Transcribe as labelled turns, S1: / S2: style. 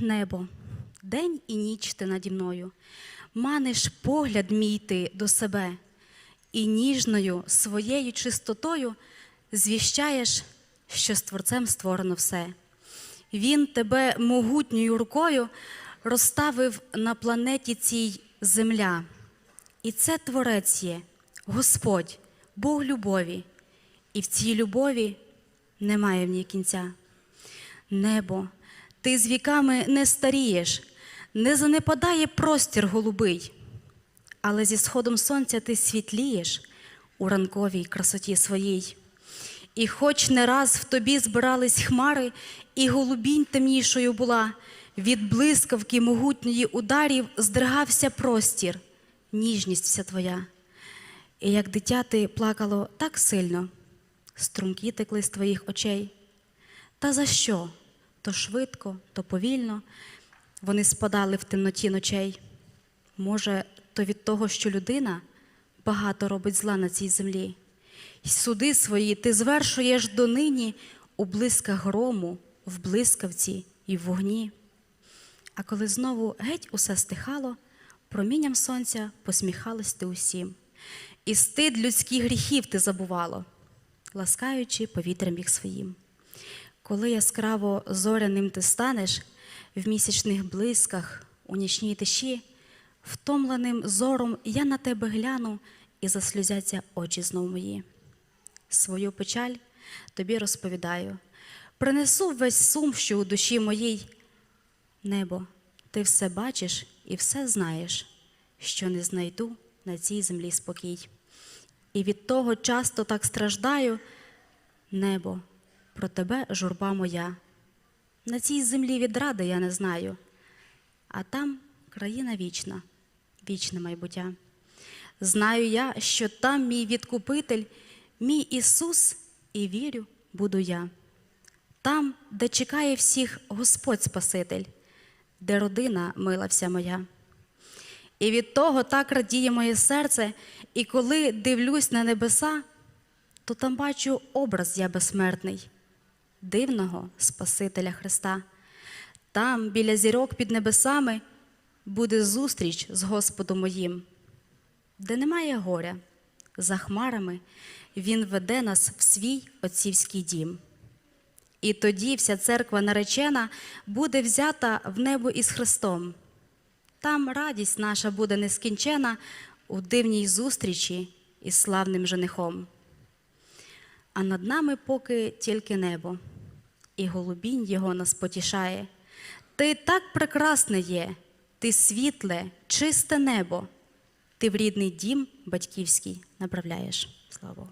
S1: небо, день і ніч ти наді мною, маниш погляд мій ти до себе, і ніжною своєю чистотою звіщаєш, що з Творцем створено все. Він тебе могутньою рукою розставив на планеті цій земля. І це Творець є, Господь, Бог любові, і в цій любові немає в ній кінця. Небо, ти з віками не старієш, не занепадає простір голубий, але зі сходом сонця ти світлієш у ранковій красоті своїй. І хоч не раз в тобі збирались хмари, і голубінь темнішою була, від блискавки могутньої ударів здригався простір, ніжність вся твоя. І як дитя ти плакало так сильно, струмки текли з твоїх очей. Та за що? То швидко, то повільно вони спадали в темноті ночей. Може, то від того, що людина багато робить зла на цій землі. І суди свої ти звершуєш донині у блисках грому, в блискавці і в вогні. А коли знову геть усе стихало, промінням сонця посміхалась ти усім. І стид людських гріхів ти забувало, ласкаючи повітрям їх своїм. Коли яскраво зоряним ти станеш в місячних блисках, у нічній тиші, втомленим зором я на тебе гляну і заслюзяться очі знов мої. Свою печаль тобі розповідаю, принесу весь сум, що у душі моїй. Небо, ти все бачиш і все знаєш, що не знайду на цій землі спокій. І від того часто так страждаю, небо, про тебе журба моя. На цій землі відради я не знаю, а там країна вічна, вічне майбуття. Знаю я, що там мій відкупитель, мій Ісус, і вірю, буду я. Там, де чекає всіх Господь Спаситель, де родина мила вся моя. І від того так радіє моє серце, і коли дивлюсь на небеса, то там бачу образ я безсмертний, дивного Спасителя Христа. Там, біля зірок під небесами, буде зустріч з Господом моїм, де немає горя, за хмарами Він веде нас в свій отцівський дім. І тоді вся церква наречена буде взята в небо із Христом. Там радість наша буде нескінчена у дивній зустрічі із славним женихом. А над нами поки тільки небо, і голубінь його нас потішає. Ти так прекрасне є, ти світле, чисте небо, ти в рідний дім батьківський направляєш. Слава Богу.